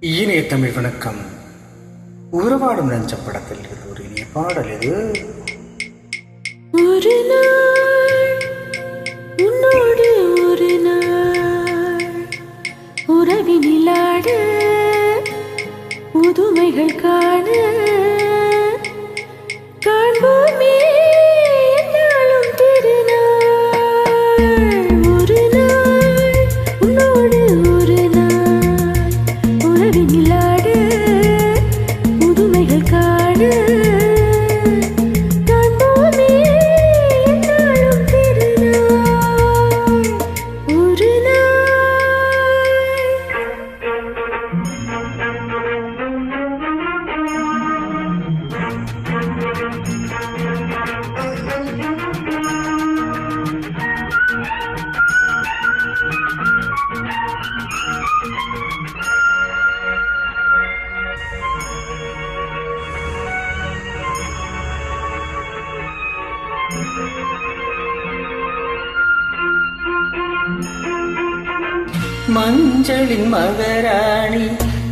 இனிய தமிழ் வணக்கம். உறவாடும் நஞ்ச படத்தில் இது ஒரு இனிய பாடல் இது. ஒரு நாள் உன்னோடு ஒரு நாள் உறவினிலாட புதுமைகள் காண காண்போமே திருநாள். மஞ்சளின் மகராணி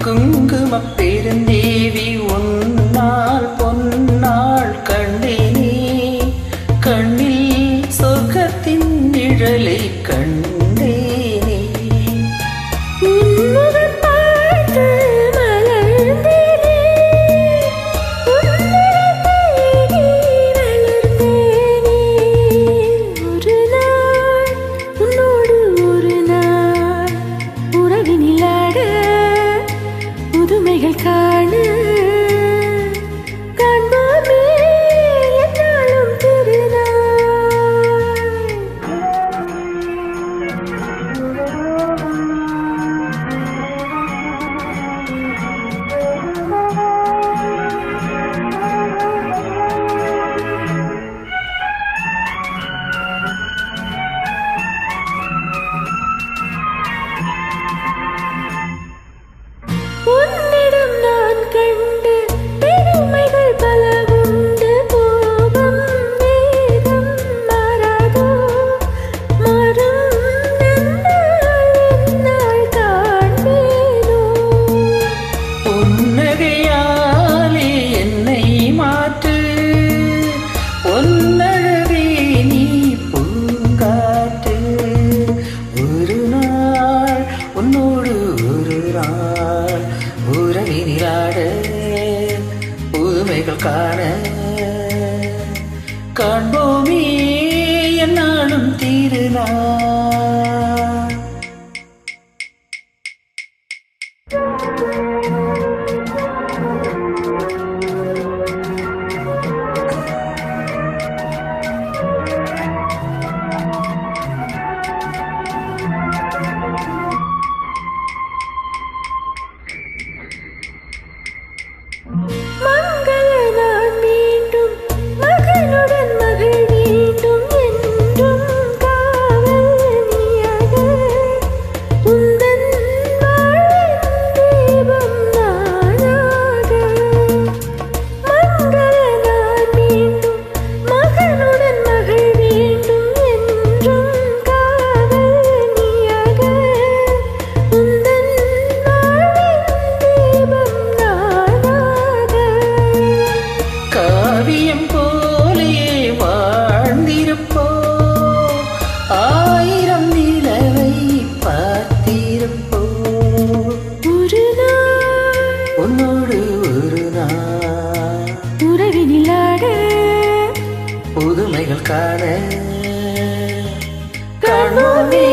குங்குமப் பெருந்தேவி உன்னால் பொன்னாள் கண்கள் காண காண காண்போமே என்னாலும் தீருநாள் புதுமைகள் காண கண்மூடி